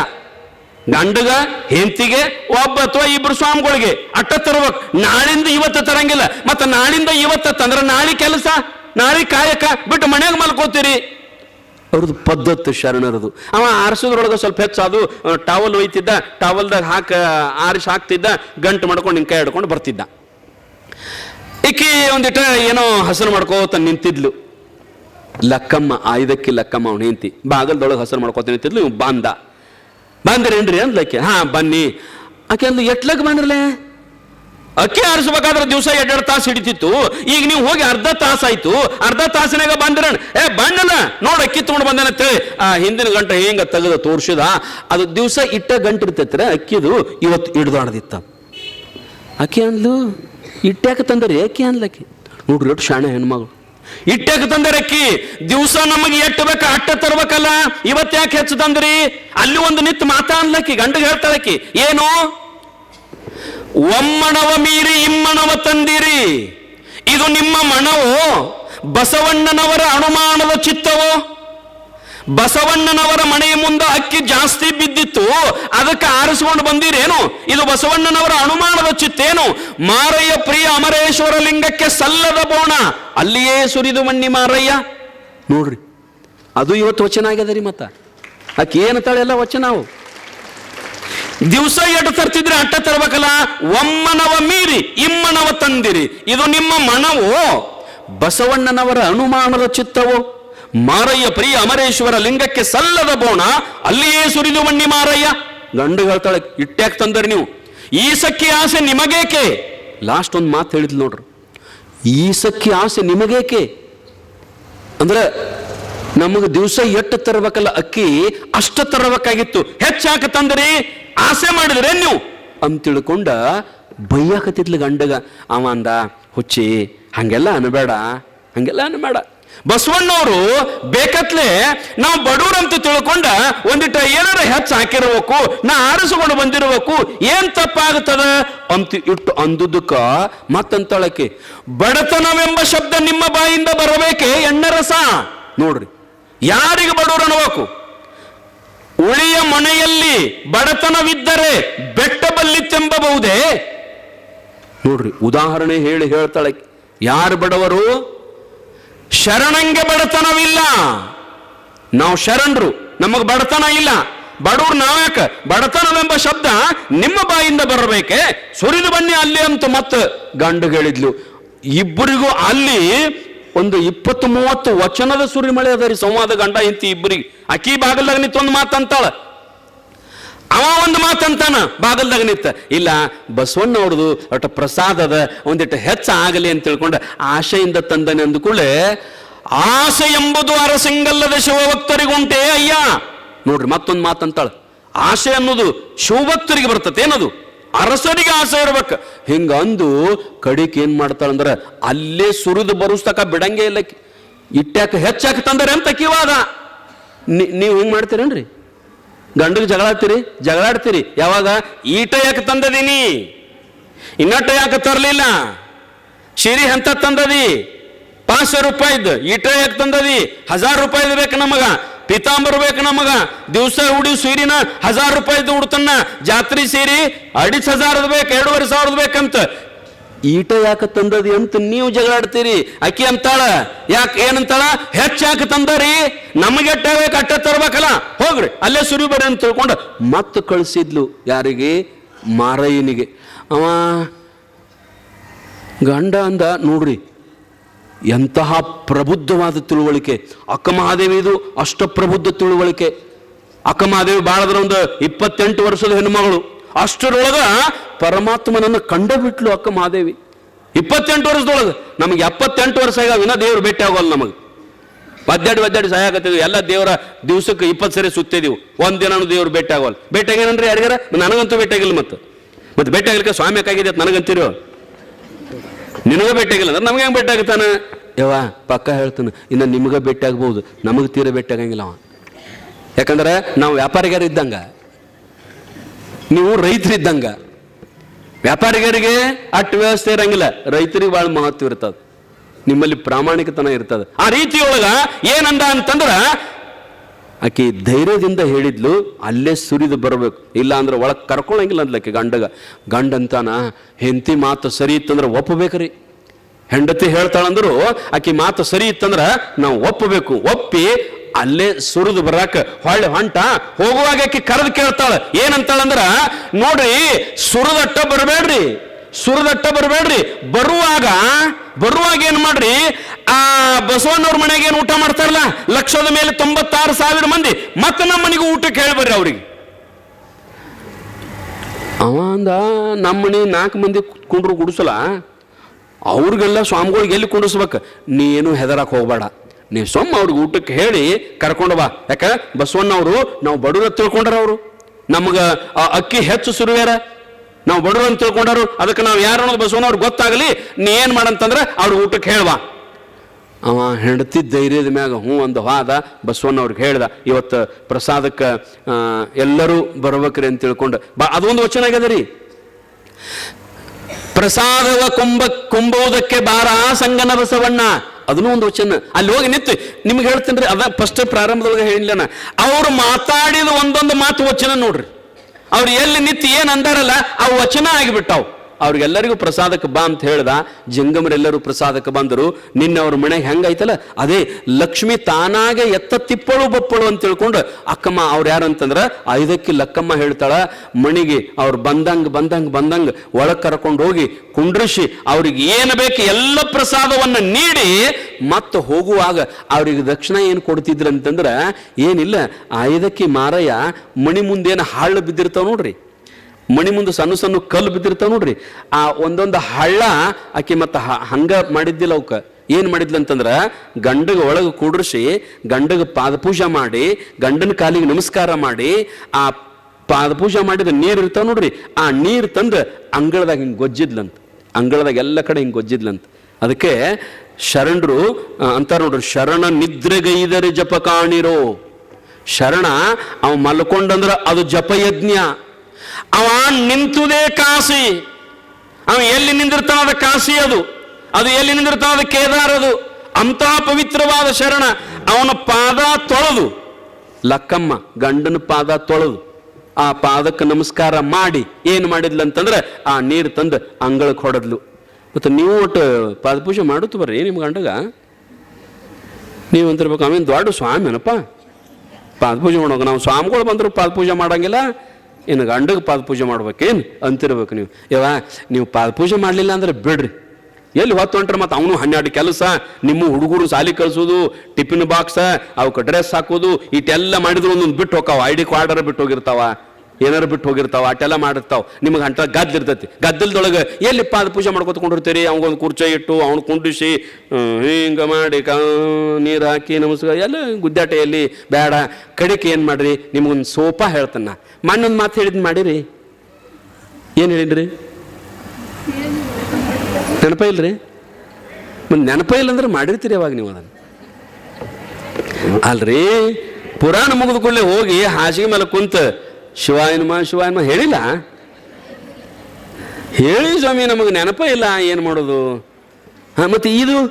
ಗಂಡಗ ಹೆಂತಿಗೆ ಒಬ್ಬ ಅಥವಾ ಇಬ್ರು ಸ್ವಾಮಿಗಳಿಗೆ ಅಟ್ಟ ತರ್ಬೇಕು. ನಾಳಿಂದ ಇವತ್ತು ತರಂಗಿಲ್ಲ. ಮತ್ತೆ ನಾಳಿಂದ ಇವತ್ತ ತಂದ್ರೆ ನಾಳೆ ಕೆಲಸ, ನಾಳೆ ಕಾಯಕ. ಬಿಟ್ಟು ಮನ್ಯಾಗ ಮಲ್ಕೋತೀರಿ. ಅವ್ರದ್ದು ಪದ್ಧತಿ ಶರಣರದು. ಅವ ಆರಿಸೋದ್ರೊಳಗೆ ಸ್ವಲ್ಪ ಹೆಚ್ಚು ಅದು ಟಾವಲ್ ಒಯ್ತಿದ್ದ, ಟಾವಲ್ದಾಗ ಹಾಕ, ಆರಿಸಿ ಹಾಕ್ತಿದ್ದ, ಗಂಟು ಮಾಡ್ಕೊಂಡು ಹಿಂಗೆ ಕೈ ಹಿಡ್ಕೊಂಡು ಬರ್ತಿದ್ದ. ಈಕಿ ಒಂದಿಟ ಏನೋ ಹಸರು ಮಾಡ್ಕೋತ ನಿಂತಿದ್ಲು. ಲಕ್ಕಮ್ಮ ಆಯ್ದಕ್ಕೆ ಲಕ್ಕಮ್ಮ ಅವನು ಹೆಂತಿ ಬಾಗಲ್ದೊಳಗೆ ಹಸರು ಮಾಡ್ಕೋತ ನಿಂತಿದ್ಲು, ಇವ್ ಬಂದ. ಬಂದ್ರೇನ್ರಿ ಅಂದ್ಲಕ್ಕೆ ಹಾ, ಬನ್ನಿ. ಆಕೆ ಅಂದ್ಲು ಎಟ್ಲಕ್ಕೆ ಬಂದ್ರಲೆ? ಅಕ್ಕಿ ಆರಿಸ್ಬೇಕಾದ್ರೆ ದಿವಸ ಎರಡೆರಡು ತಾಸು ಹಿಡಿತಿತ್ತು. ಈಗ ನೀವು ಹೋಗಿ ಅರ್ಧ ತಾಸು ಆಯ್ತು. ಅರ್ಧ ತಾಸಿನಾಗ ಬಂದಿರಣ ಏ ಬಣ್ಣನ ನೋಡ ಅಕ್ಕಿ ತಗೊಂಡು ಬಂದೇನತ್ತೆ ಆ, ಹಿಂದಿನ ಗಂಟೆ ಹೆಂಗ ತೆಗೆದು ತೋರ್ಸಿದ? ಅದು ದಿವಸ ಇಟ್ಟ ಗಂಟೆ ಇರ್ತೈತ್ರ ಅಕ್ಕಿದು ಇವತ್ತು ಹಿಡ್ದಾಡ್ದಿತ್ತ ಅಕ್ಕಿ ಅನ್ಲು ಇಟ್ಟ್ಯಾಕೆ ತಂದರಿ? ಅಕ್ಕಿ ಅನ್ಲಕ್ಕಿ ನೋಡ್ರಿ ಎಷ್ಟು ಶಾಣೆ ಹೆಣ್ಮಗಳು. ಇಟ್ಟ್ಯಾಕ ತಂದರೆ ಅಕ್ಕಿ? ದಿವಸ ನಮಗೆ ಎಟ್ಟು ಬೇಕ, ಅಟ್ಟ ತರ್ಬೇಕಲ್ಲ. ಇವತ್ತು ಯಾಕೆ ಹೆಚ್ಚು ತಂದ್ರಿ? ಅಲ್ಲಿ ಒಂದು ನಿತ್ ಮಾತಾ ಅನ್ಲಕ್ಕಿ ಗಂಡಗೆ ಹೇಳ್ತಾಳಕ್ಕಿ. ಏನು? ಒಮ್ಮಣವ ಮೀರಿ ಇಮ್ಮಣವ ತಂದಿರಿ. ಇದು ನಿಮ್ಮ ಮಣವೋ ಬಸವಣ್ಣನವರ ಅನುಮಾನದ ಚಿತ್ತವೋ. ಬಸವಣ್ಣನವರ ಮನೆಯ ಮುಂದೆ ಅಕ್ಕಿ ಜಾಸ್ತಿ ಬಿದ್ದಿತ್ತು. ಅದಕ್ಕೆ ಆರಿಸಿಕೊಂಡು ಬಂದಿರೇನು? ಇದು ಬಸವಣ್ಣನವರ ಅನುಮಾನದ ಚಿತ್ತೇನು? ಮಾರಯ್ಯ ಪ್ರಿಯ ಅಮರೇಶ್ವರ ಲಿಂಗಕ್ಕೆ ಸಲ್ಲದ ಬೋಣ. ಅಲ್ಲಿಯೇ ಸುರಿದು ಮಣ್ಣಿ ಮಾರಯ್ಯ. ನೋಡ್ರಿ, ಅದು ಇವತ್ತು ವಚನ ಆಗ್ಯದ ರೀ ಮತ್ತ? ಅಕ್ಕಿ ಏನು ಎಲ್ಲ ವಚನ ಅವು. ದಿವಸ ಎಟ್ಟು ತರ್ತಿದ್ರೆ ಅಟ್ಟ ತರಬೇಕಲ್ಲ, ಒಮ್ಮನವ ಮೀರಿ, ಇಮ್ಮನವ ತಂದಿರಿ. ಇದು ನಿಮ್ಮ ಮನವು? ಬಸವಣ್ಣನವರ ಅನುಮಾನದ ಚಿತ್ತವು? ಮಾರಯ್ಯ ಪ್ರಿಯ ಅಮರೇಶ್ವರ ಲಿಂಗಕ್ಕೆ ಸಲ್ಲದ ಬೋಣ, ಅಲ್ಲಿಯೇ ಸುರಿದು ಬನ್ನಿ ಮಾರಯ್ಯ. ಗಂಡು ಹೇಳ್ತಾಳೆ ಇಟ್ಟ್ಯಾಕ್ ತಂದರಿ ನೀವು. ಈ ಸಖಿ ಆಸೆ ನಿಮಗೇಕೆ? ಲಾಸ್ಟ್ ಒಂದು ಮಾತು ಹೇಳಿದ್ಲು ನೋಡ್ರಿ. ಈ ಸಖಿ ಆಸೆ ನಿಮಗೇಕೆ? ಅಂದ್ರೆ ನಮಗೆ ದಿವಸ ಎಷ್ಟು ತರಬೇಕಲ್ಲ ಅಕ್ಕಿ, ಅಷ್ಟು ತರಬೇಕಾಗಿತ್ತು. ಹೆಚ್ಚಾಕ ತಂದ್ರಿ? ಆಸೆ ಮಾಡಿದ್ರೆ ನೀವು. ಅಂತ ತಿಳ್ಕೊಂಡ ಬೈಯಾಕತ್ತಿದ್ಲ ಗಂಡಗ. ಅವ ಅಂದ, ಹುಚ್ಚಿ, ಹಂಗೆಲ್ಲ ಅನ್ಬೇಡ ಹಂಗೆಲ್ಲ ಅನ್ಬೇಡ. ಬಸವಣ್ಣವರು ಬೇಕತ್ಲೆ ನಾವು ಬಡವ್ರಂತ ತಿಳ್ಕೊಂಡ ಒಂದಿಟ ಏನಾರ ಹೆಚ್ಚು ಹಾಕಿರ್ಬೇಕು, ನಾ ಆರಿಸಿಕೊಂಡು ಬಂದಿರಬೇಕು, ಏನ್ ತಪ್ಪಾಗುತ್ತದ? ಅಂತ ಇಟ್ಟು ಅಂದುದಕ್ಕ ಮತ್ತಂತಳಕ್ಕೆ ಬಡತನವೆಂಬ ಶಬ್ದ ನಿಮ್ಮ ಬಾಯಿಂದ ಬರಬೇಕೆ ಎಣ್ಣರಸ ನೋಡ್ರಿ. ಯಾರಿಗೆ ಬಡವರು ಅನ್ನಬೇಕು ಉಳಿಯ ಮನೆಯಲ್ಲಿ ಬಡತನವಿದ್ದರೆ ಬೆಟ್ಟ ಬಲ್ಲಿತ್ತೆಂಬಬಹುದೇ ನೋಡ್ರಿ, ಉದಾಹರಣೆ ಹೇಳಿ ಹೇಳ್ತಾಳೆ. ಯಾರು ಬಡವರು? ಶರಣಂಗೆ ಬಡತನವಿಲ್ಲ. ನಾವು ಶರಣರು, ನಮಗೆ ಬಡತನ ಇಲ್ಲ. ಬಡವ್ರು ನಾವ್ಯಾಕ? ಬಡತನವೆಂಬ ಶಬ್ದ ನಿಮ್ಮ ಬಾಯಿಂದ ಬರಬೇಕೆ? ಸುರಿದು ಬನ್ನಿ ಅಲ್ಲಿ ಅಂತ ಮತ್ತೆ ಗಂಡು ಹೇಳಿದ್ಲು ಇಬ್ಬರಿಗೂ ಅಲ್ಲಿ ಒಂದು ಇಪ್ಪತ್ತು ಮೂವತ್ತು ವಚನದ ಸುರಿಮಳೆ ಅದ ರೀ, ಸಂವಾದ ಗಂಡ ಇಂತಿ ಇಬ್ಬರಿಗೆ ಅಕ್ಕಿ ಬಾಗಲ್ದಾಗ ನಿಂತೊಂದು ಮಾತಂತಾಳ. ಅವ ಒಂದು ಮಾತಂತಾನ, ಬಾಗಲ್ದಾಗ ನಿಂತ. ಇಲ್ಲ, ಬಸವಣ್ಣ ಅವ್ರದು ಪ್ರಸಾದ ಅದ, ಒಂದಿಟ್ಟು ಹೆಚ್ಚ ಆಗಲಿ ಅಂತ ತಿಳ್ಕೊಂಡು ಆಶೆಯಿಂದ ತಂದನೆ ಅಂದುಕೊಳ್ಳೆ ಆಸೆ ಎಂಬುದು ಅರಸಿಂಗಲ್ಲದ ಶಿವಭಕ್ತರಿಗುಂಟೆ ಅಯ್ಯ. ನೋಡ್ರಿ ಮತ್ತೊಂದು ಮಾತಂತಾಳ. ಆಸೆ ಅನ್ನೋದು ಶಿವಭಕ್ತರಿಗೆ ಬರ್ತತೆ ಏನದು? ಅರಸರಿಗೆ ಆಸೆ ಇರ್ಬೇಕು. ಹಿಂಗ ಅಂದು ಕಡಿಕ್ ಏನ್ ಮಾಡ್ತಾರಂದ್ರೆ ಅಲ್ಲೇ ಸುರಿದು ಬರುಸ್ತಕ ಬಿಡಂಗೆ ಇಲ್ಲ. ಇಟ್ಟ್ಯಾಕ ಹೆಚ್ಚಾಕ ತಂದರೆ ಅಂತ ಕಿವಾದ. ನೀವು ಹಿಂಗ್ ಮಾಡ್ತೀರೇನ್ರಿ? ಗಂಡಗೆ ಜಗಳಾಡ್ತೀರಿ ಜಗಳಾಡ್ತೀರಿ ಯಾವಾಗ? ಈಟ ಯಾಕೆ ತಂದದೀನಿ? ಇನ್ನಟ ಯಾಕೆ ತರಲಿಲ್ಲ? ಶಿರಿ ಅಂತ ತಂದದಿ? ಪಾಂಚ ರೂಪಾಯಿದ್, ಈಟ ಯಾಕೆ ತಂದದಿ? ಹಜಾರ್ ರೂಪಾಯಿ ಬೇಕು ನಮಗ. ಪೀತಾಂಬರ್ ಬೇಕು ನಮಗ. ದಿವಸ ಉಡಿ ಸೀರಿನ ಹಜಾರ್ ರೂಪಾಯಿದ್ದು ಉಡ್ತನ್ನ ಜಾತ್ರೆ ಸೀರಿ ಅಡಿಸ್ ಹಜಾರದ ಬೇಕು, ಎರಡೂವರೆ ಸಾವಿರದ ಬೇಕಂತ. ಈಟ ಯಾಕೆ ತಂದದಿ ಅಂತ ನೀವು ಜಗಳಾಡ್ತೀರಿ? ಅಕ್ಕಿ ಅಂತಾಳ? ಯಾಕೆ, ಏನಂತಾಳ? ಹೆಚ್ಚಾಕ ತಂದರಿ? ನಮಗೆ ಬೇಕು ಅಟ್ಟ ತರ್ಬೇಕಲ್ಲ. ಹೋಗ್ರಿ, ಅಲ್ಲೇ ಸುರಿ ಬರ್ರಿ ಅಂತ ತಿಳ್ಕೊಂಡು ಮತ್ತೆ ಕಳಿಸಿದ್ಲು ಯಾರಿಗೆ? ಮಾರಯ್ಯನಿಗೆ. ಅವ ಗಂಡ ಅಂದ, ನೋಡ್ರಿ ಎಂತಹ ಪ್ರಬುದ್ಧವಾದ ತಿಳುವಳಿಕೆ. ಅಕ್ಕ ಮಹಾದೇವಿದು ಅಷ್ಟ ಪ್ರಬುದ್ಧ ತಿಳುವಳಿಕೆ. ಅಕ್ಕ ಮಹಾದೇವಿ ಬಾಳದ್ರ ಒಂದು ಇಪ್ಪತ್ತೆಂಟು ವರ್ಷದ ಹೆಣ್ಮಗಳು ಅಷ್ಟರೊಳಗ ಪರಮಾತ್ಮನನ್ನು ಕಂಡುಬಿಟ್ಲು ಅಕ್ಕ ಮಹಾದೇವಿ. ಇಪ್ಪತ್ತೆಂಟು ವರ್ಷದೊಳಗೆ. ನಮಗೆ ಎಪ್ಪತ್ತೆಂಟು ವರ್ಷ ಈಗ ವಿನ ದೇವ್ರು ಭೇಟಿ ಆಗೋಲ್ಲ ನಮಗೆ. ಒದ್ದಾಡಿ ಒದ್ದಾಡಿ ಸಹಾಯ ಆಗತ್ತೆ ಎಲ್ಲ ದೇವರ ದಿವಸಕ್ಕೆ ಇಪ್ಪತ್ತು ಸರಿ ಸುತ್ತಿದ್ದೀವಿ ಒಂದು ದಿನಾನು ದೇವ್ರು ಭೇಟಿ ಆಗೋಲ್ಲ. ಭೇಟಿ ಆಗ್ಯಾನಂದ್ರೆ ಯಾರಿಗಾರ ನನಗಂತೂ ಭೇಟಿ ಆಗಿಲ್ಲ ಮತ್ತೆ. ಮತ್ತೆ ಭೇಟಿ ಆಗ್ಲಿಕ್ಕೆ ಸ್ವಾಮಿ ಅಂತ ನನಗಂತೀರೋ. ನಿನಗ ಭೇಟಿ ಆಗಿಲ್ಲ ಅಂದ್ರೆ ನಮ್ಗೆ ಹೆಂಗೆ ಭೇಟಿ ಆಗ್ತಾನೆ ಯವ್ವ, ಪಕ್ಕ ಹೇಳ್ತಾನೆ. ಇನ್ನು ನಿಮ್ಗ ಭೇಟಿ ಆಗ್ಬೋದು ನಮಗೆ ತೀರ ಭೇಟಿ ಆಗಂಗಿಲ್ಲ ಅವ. ಯಾಕಂದ್ರೆ ನಾವು ವ್ಯಾಪಾರಿಗಾರ ಇದ್ದಂಗ. ನೀವು ರೈತರಿದ್ದಂಗ ವ್ಯಾಪಾರಿಗರಿಗೆ ಅಟ್ ವ್ಯವಸ್ಥೆ ಇರಂಗಿಲ್ಲ. ರೈತರಿಗೆ ಭಾಳ ಮಹತ್ವ ಇರ್ತದ. ನಿಮ್ಮಲ್ಲಿ ಪ್ರಾಮಾಣಿಕತನ ಇರ್ತದ. ಆ ರೀತಿಯೊಳಗ ಏನಂದ ಅಂತಂದ್ರ ಆಕೆ ಧೈರ್ಯದಿಂದ ಹೇಳಿದ್ಲು, ಅಲ್ಲೇ ಸುರಿದು ಬರಬೇಕು. ಇಲ್ಲ ಅಂದ್ರೆ ಒಳಗೆ ಕರ್ಕೊಳಂಗಿಲ್ಲ ಅಂದ್ಲಕ್ಕೆ ಗಂಡಗ. ಗಂಡ ಅಂತಾನ ಹೆಂಡತಿ ಮಾತು ಸರಿ ಇತ್ತಂದ್ರೆ ಒಪ್ಪಬೇಕ್ರಿ. ಹೆಂಡತಿ ಹೇಳ್ತಾಳಂದ್ರು, ಆಕೆ ಮಾತು ಸರಿ ಇತ್ತಂದ್ರೆ ನಾವು ಒಪ್ಪಬೇಕು. ಒಪ್ಪಿ ಅಲ್ಲೇ ಸುರಿದು ಬರಾಕ ಹೊಳ್ಳಿ ಹೊಂಟ ಹೋಗುವಾಗ ಆಕೆ ಕರೆದು ಕೇಳ್ತಾಳ. ಏನಂತಾಳಂದ್ರ, ನೋಡ್ರಿ, ಸುರದಟ್ಟ ಬರಬೇಡ್ರಿ. ಸುರದಟ್ಟ ಬರಬೇಡ್ರಿ. ಬರುವಾಗ ಬರುವಾಗ ಏನು ಮಾಡ್ರಿ? ಆ ಬಸವಣ್ಣವ್ರ ಮನೆಗೆ ಏನು ಊಟ ಮಾಡ್ತಾರಲ್ಲ? ಲಕ್ಷದ ಮೇಲೆ ತೊಂಬತ್ತಾರು ಸಾವಿರ ಮಂದಿ. ಮತ್ತೆ ನಮ್ಮ ಮನೆಗೂ ಊಟಕ್ಕೆ ಹೇಳ್ಬರ್ರಿ ಅವ್ರಿಗೆ. ಅವಂದ ನಮ್ಮ ಮನೆ ನಾಲ್ಕು ಮಂದಿ ಕುಂಡ್ರು ಕುಡಿಸಲ ಅವ್ರಿಗೆಲ್ಲ ಸ್ವಾಮಿಗಳಿಗೆ ಎಲ್ಲಿ ಕುಂಡಿಸ್ಬೇಕು ನೀನು ಹೆದರಕ್ಕೆ ಹೋಗ್ಬೇಡ. ನೀವು ಸೊಮ್ಮ ಅವ್ರಿಗೆ ಊಟಕ್ಕೆ ಹೇಳಿ ಕರ್ಕೊಂಡು ಬಾ. ಯಾಕ? ಬಸವಣ್ಣವರು, ನಾವು ಬಡವ್ರ ತಿಳ್ಕೊಂಡ್ರ ಅವರು. ನಮ್ಗೆ ಅಕ್ಕಿ ಹೆಚ್ಚು ಸುರುವ್ಯಾರ ನಾವು ಬಡವ್ರು ಅಂತ ತಿಳ್ಕೊಂಡರು ಅದಕ್ಕೆ ನಾವು ಯಾರು ಅನ್ನೋದು ಬಸವಣ್ಣವ್ರಿಗೆ ಗೊತ್ತಾಗಲಿ, ನೀ ಏನು ಮಾಡಂತಂದ್ರೆ ಅವ್ರಿಗೆ ಊಟಕ್ಕೆ ಹೇಳುವ. ಅವ ಹೆಂಡತಿ ಧೈರ್ಯದ ಮ್ಯಾಗ ಹ್ಞೂ ವಾದ ಬಸವಣ್ಣವ್ರಿಗೆ ಹೇಳ್ದ. ಇವತ್ತು ಪ್ರಸಾದಕ್ಕೆ ಎಲ್ಲರೂ ಬರ್ಬೇಕ್ರಿ ಅಂತ ತಿಳ್ಕೊಂಡು, ಬಾ ಅದೊಂದು ವಚನ ಆಗ್ಯದ ರೀ. ಪ್ರಸಾದವ ಕುಂಬ, ಕುಂಬುವುದಕ್ಕೆ ಬಾರ ಸಂಗನ ಬಸವಣ್ಣ. ಅದನ್ನೂ ಒಂದು ವಚನ. ಅಲ್ಲಿ ಹೋಗಿ ನಿಂತು, ನಿಮ್ಗೆ ಹೇಳ್ತೀನಿ ಅದ ಫಸ್ಟ್ ಪ್ರಾರಂಭದೊಳಗೆ ಹೇಳಿಲ್ಲ ಅವ್ರು ಮಾತಾಡಿದ ಒಂದೊಂದು ಮಾತು ವಚನ ನೋಡ್ರಿ. ಅವ್ರು ಎಲ್ಲಿ ನಿಂತು ಏನ್ ಅಂದಾರಲ್ಲ ಅವು ವಚನ ಆಗಿಬಿಟ್ಟಾವ್. ಅವ್ರಿಗೆಲ್ಲರಿಗೂ ಪ್ರಸಾದಕ್ಕೆ ಬಾ ಅಂತ ಹೇಳ್ದ, ಜಂಗಮರೆಲ್ಲರೂ ಪ್ರಸಾದಕ್ಕೆ ಬಂದರು. ನಿನ್ನೆ ಅವ್ರ ಮನೆಗೆ ಹೆಂಗೈತಲ್ಲ? ಅದೇ, ಲಕ್ಷ್ಮಿ ತಾನಾಗೆ ಎತ್ತ ತಿಪ್ಪಳು ಬಪ್ಪಳು ಅಂತ ತಿಳ್ಕೊಂಡು, ಅಕ್ಕಮ್ಮ ಅವ್ರು ಯಾರು ಅಂತಂದ್ರೆ, ಐದಕ್ಕೆ ಲಕ್ಕಮ್ಮ ಹೇಳ್ತಾಳ, ಮಣಿಗೆ ಅವ್ರು ಬಂದಂಗೆ ಬಂದಂಗೆ ಬಂದಂಗೆ ಒಳಗೆ ಕರ್ಕೊಂಡು ಹೋಗಿ ಕುಂಡ್ರಿಸಿ, ಅವ್ರಿಗೆ ಏನು ಬೇಕು ಎಲ್ಲ ಪ್ರಸಾದವನ್ನ ನೀಡಿ, ಮತ್ತೆ ಹೋಗುವಾಗ ಅವ್ರಿಗೆ ದಕ್ಷಿಣ ಏನು ಕೊಡ್ತಿದ್ರು ಅಂತಂದ್ರೆ ಏನಿಲ್ಲ, ಐದಕ್ಕೆ ಮಾರಯ್ಯ ಮಣಿ ಮುಂದೇನು ಹಾಳು ಬಿದ್ದಿರ್ತಾವ ನೋಡ್ರಿ. ಮಣಿ ಮುಂದೆ ಸಣ್ಣ ಸಣ್ಣ ಕಲ್ಲು ಬಿದ್ದಿರ್ತಾವ ನೋಡ್ರಿ. ಆ ಒಂದೊಂದು ಹಳ್ಳ ಆಕೆ ಮತ್ತೆ ಹಂಗ ಮಾಡಿದ್ದಿಲ್ಲ ಅವಕ್ಕೆ ಏನು ಮಾಡಿದ್ಲ ಅಂತಂದ್ರ ಗಂಡಗ ಒಳಗೆ ಕೂಡ್ರಿಸಿ, ಗಂಡಗ ಪಾದಪೂಜೆ ಮಾಡಿ, ಗಂಡನ ಕಾಲಿಗೆ ನಮಸ್ಕಾರ ಮಾಡಿ, ಆ ಪಾದಪೂಜೆ ಮಾಡಿದ ನೀರು ಇರ್ತಾವ ನೋಡ್ರಿ. ಆ ನೀರು ತಂದು ಅಂಗಳದಾಗ ಹಿಂಗೆ ಗೊಜ್ಜಿದ್ಲಂತ. ಅಂಗಳದಾಗ ಎಲ್ಲ ಕಡೆ ಹಿಂಗೆ ಗೊಜ್ಜಿದ್ಲಂತ. ಅದಕ್ಕೆ ಶರಣರು ಅಂತಾರ ನೋಡ್ರಿ, ಶರಣ ನಿದ್ರೆಗೈದರೆ ಜಪ ಕಾಣಿರೋ. ಶರಣ ಅವ ಮಲ್ಕೊಂಡಂದ್ರ ಅದು ಜಪಯಜ್ಞ ಅವ ನಿಂತುದೇ ಕಾಸಿ ಅವ ಎಲ್ಲಿ ನಿಂದಿರ್ತಾನ ಅದ ಕಾಸಿ ಅದು. ಅದು ಎಲ್ಲಿ ನಿಂದಿರ್ತಾನ ಅದು ಕೇದಾರ ಅದು. ಅಂತಹ ಪವಿತ್ರವಾದ ಶರಣ ಅವನ ಪಾದ ತೊಳೆದು. ಲಕ್ಕಮ್ಮ, ಗಂಡನ ಪಾದ ತೊಳೆದು. ಆ ಪಾದಕ್ಕೆ ನಮಸ್ಕಾರ ಮಾಡಿ. ಏನು ಮಾಡಿದ್ಲಂತಂದ್ರೆ ಆ ನೀರು ತಂದು ಅಂಗಳಕ್ಕೆ ಹೊಡೆದ್ಲು. ಮತ್ತು ನೀವು ಒಟ್ಟು ಪಾದಪೂಜೆ ಮಾಡುತ್ತ ಬರ್ರಿ, ನಿಮ್ಮ ಗಂಡಗ? ನೀವು ಅಂತಿರ್ಬೇಕು ಆಮೇಲೆ ದೊಡ್ಡ ಸ್ವಾಮಿನಪ್ಪ? ಪಾದಪೂಜೆ ಮಾಡೋಕೆ ನಾವು ಸ್ವಾಮಿಗಳು ಬಂದ್ರು ಪಾದಪೂಜೆ ಮಾಡಂಗಿಲ್ಲ. ಇನ್ನು ಗಂಡಗೆ ಪಾದಪೂಜೆ ಮಾಡ್ಬೇಕೇನು? ಅಂತಿರ್ಬೇಕು ನೀವು. ಯಾವ ನೀವು ಪಾದಪೂಜೆ ಮಾಡಲಿಲ್ಲ ಅಂದ್ರೆ ಬಿಡ್ರಿ. ಎಲ್ಲಿ ಹೊತ್ತು ಹೊಂಟ್ರೆ ಮತ್ತೆ ಅವನು ಹನ್ನೆರಡು ಕೆಲಸ, ನಿಮ್ಮ ಹುಡುಗರು ಸಾಲಿ ಕಳಿಸೋದು, ಟಿಫಿನ್ ಬಾಕ್ಸ ಅವಕ್ಕೆ ಡ್ರೆಸ್ ಹಾಕೋದು, ಇಟ್ಟೆಲ್ಲ ಮಾಡಿದ್ರು ಒಂದೊಂದು ಬಿಟ್ಟು ಹೋಗ್ತಾವ. ಐ ಡಿ ಕಾರ್ಡರ್ ಬಿಟ್ಟು ಹೋಗಿರ್ತಾವ. ಏನಾರು ಬಿಟ್ಟು ಹೋಗಿರ್ತಾವೆ ಅಟೆಲ್ಲ ಮಾಡಿರ್ತಾವೆ, ನಿಮಗೆ ಅಂಟ ಗದ್ದಿರ್ತೈತಿ ಗದ್ದಲದೊಳಗೆ ಎಲ್ಲಿ ಪಾದ ಪೂಜೆ ಮಾಡ್ಕೊತ್ಕೊಂಡಿರ್ತೀರಿ ಅವ್ಗೊಂದು ಕುರ್ಚೆ ಇಟ್ಟು ಅವ್ನು ಕುಂಡಿಸಿ ಹಿಂಗೆ ಮಾಡಿ ಕ, ನೀರು ಹಾಕಿ ನಮಸ್ಕಾರ ಎಲ್ಲ ಗುದ್ದಾಟ ಎಲ್ಲಿ ಬೇಡ. ಕಡಿಕೆ ಏನು ಮಾಡ್ರಿ? ನಿಮ್ಗೊಂದು ಸೋಪ ಹೇಳ್ತಾನ. ಮಣ್ಣೊಂದು ಮಾತು ಹೇಳಿದ್ ಮಾಡಿರಿ? ಏನು ಹೇಳಿದ್ರಿ? ನೆನಪ ಇಲ್ರಿ? ಮತ್ತೆ ಇಲ್ಲ ಅಂದ್ರೆ ಮಾಡಿರ್ತೀರಿ ಅವಾಗ ನೀವು ಅದನ್ನು? ಅಲ್ರಿ, ಪುರಾಣ ಮುಗಿದ ಕೂಡಲೇ ಹೋಗಿ ಹಾಸಿಗೆ ಮೇಲೆ ಕುಂತ ಶಿವಾಯನಮ ಶಿವಾಯನಮ ಹೇಳಿಲ್ಲ? ಹೇಳಿ ಸ್ವಾಮಿ, ನಮಗೆ ನೆನಪ ಇಲ್ಲ, ಏನು ಮಾಡೋದು? ಹಾಂ, ಮತ್ತೆ ಇದು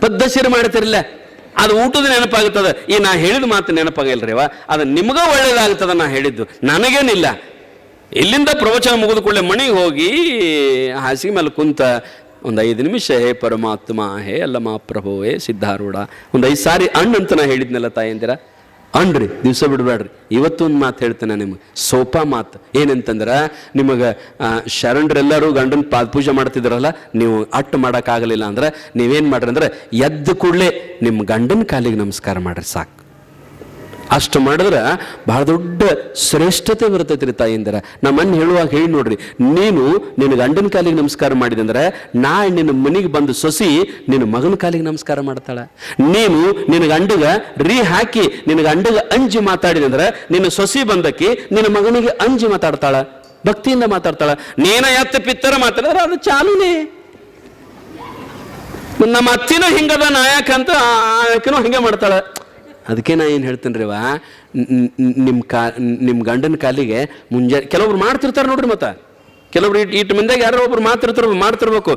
ಪದ್ಧಶಿರ ಮಾಡ್ತಿರಲಿಲ್ಲ. ಅದು ಊಟದ ನೆನಪಾಗುತ್ತದೆ. ಈ ನಾ ಹೇಳಿದ ಮಾತು ನೆನಪಾಗಿಲ್ರಿವ? ಅದು ನಿಮಗ ಒಳ್ಳೇದಾಗುತ್ತದೆ ನಾ ಹೇಳಿದ್ದು. ನನಗೇನಿಲ್ಲ. ಇಲ್ಲಿಂದ ಪ್ರವಚನ ಮುಗಿದ ಕೂಡಲೇ ಮನೆಗೆ ಹೋಗಿ, ಹಾಸಿಗೆ ಮೇಲೆ ಕುಂತ ಒಂದು ಐದು ನಿಮಿಷ, ಹೇ ಪರಮಾತ್ಮ, ಹೇ ಅಲ್ಲಮ್ಮ ಪ್ರಭು ಹೇ ಸಿದ್ಧಾರೂಢ, ಒಂದು ಐದು ಸಾರಿ ಅಣ್ಣ ಅಂತ ನಾ ಹೇಳಿದ್ನಲ್ಲ ತಾಯಂದಿರ. ಅಣ್ರಿ ದಿವಸ ಬಿಡಬೇಡ್ರಿ ಇವತ್ತೊಂದು ಮಾತು ಹೇಳ್ತೇನೆ ನಿಮಗೆ. ಸೋಪಾ ಮಾತು. ಏನಂತಂದ್ರೆ, ನಿಮಗೆ ಶರಣರೆಲ್ಲರೂ ಗಂಡನ ಪಾದ ಪೂಜೆ ಮಾಡ್ತಿದ್ರಲ್ಲ, ನೀವು ಅಟ್ಟು ಮಾಡೋಕ್ಕಾಗಲಿಲ್ಲ ಅಂದ್ರೆ, ನೀವೇನು ಮಾಡ್ರಿ ಅಂದ್ರೆ, ಎದ್ದ ಕೂಡಲೇ ನಿಮ್ಮ ಗಂಡನ ಕಾಲಿಗೆ ನಮಸ್ಕಾರ ಮಾಡ್ರಿ ಸಾಕು. ಅಷ್ಟು ಮಾಡಿದ್ರೆ ಬಹಳ ದೊಡ್ಡ ಶ್ರೇಷ್ಠತೆ ಬರ್ತೈತಿ ರೀ ತಾಯಿಂದರ ನಮ್ಮನ್ನ ಹೇಳುವಾಗ ಹೇಳಿ ನೋಡ್ರಿ, ನೀನು ನಿನ್ನ ಗಂಡನ ಕಾಲಿಗೆ ನಮಸ್ಕಾರ ಮಾಡಿದಂದ್ರೆ ನಾ ನಿನ್ನ ಮನೆಗೆ ಬಂದು ಸೊಸಿ ನಿನ್ನ ಮಗನ ಕಾಲಿಗೆ ನಮಸ್ಕಾರ ಮಾಡ್ತಾಳ. ನೀನು ನಿನ್ನ ಗಂಡಗ ರೀ ಹಾಕಿ ನಿನ್ನ ಗಂಡಗ ಅಂಜಿ ಮಾತಾಡಿದಂದ್ರೆ ನಿನ್ನ ಸೊಸಿ ಬಂದಕ್ಕೆ ನಿನ್ನ ಮಗನಿಗೆ ಅಂಜಿ ಮಾತಾಡ್ತಾಳ, ಭಕ್ತಿಯಿಂದ ಮಾತಾಡ್ತಾಳ. ನೀನ ಎತ್ತ ಪಿತ್ತರ ಮಾತಾಡಿದ್ರೆ ಅದು ಚಾಲುನೇ. ನಮ್ಮ ಅತ್ತಿನೂ ಹಿಂಗದ ನಾಯಕ ಅಂತ ಆಕೆನೂ ಹಿಂಗೆ ಮಾಡ್ತಾಳೆ. ಅದಕ್ಕೆ ನಾ ಏನು ಹೇಳ್ತೀನಿ ರೀ ನಿಮ್ಮ ಕಾ ನಿಮ್ಮ ಗಂಡನ ಕಾಲಿಗೆ ಮುಂಜಾನೆ ಕೆಲವೊಬ್ರು ಮಾಡ್ತಿರ್ತಾರೆ ನೋಡ್ರಿ ಮತ್ತೆ. ಕೆಲವ್ರು ಇಟ್ಟು ಮುಂದೆ ಯಾರೋ ಒಬ್ರು ಮಾತಿರ್ತಾರ ಮಾಡ್ತಿರ್ಬೇಕು.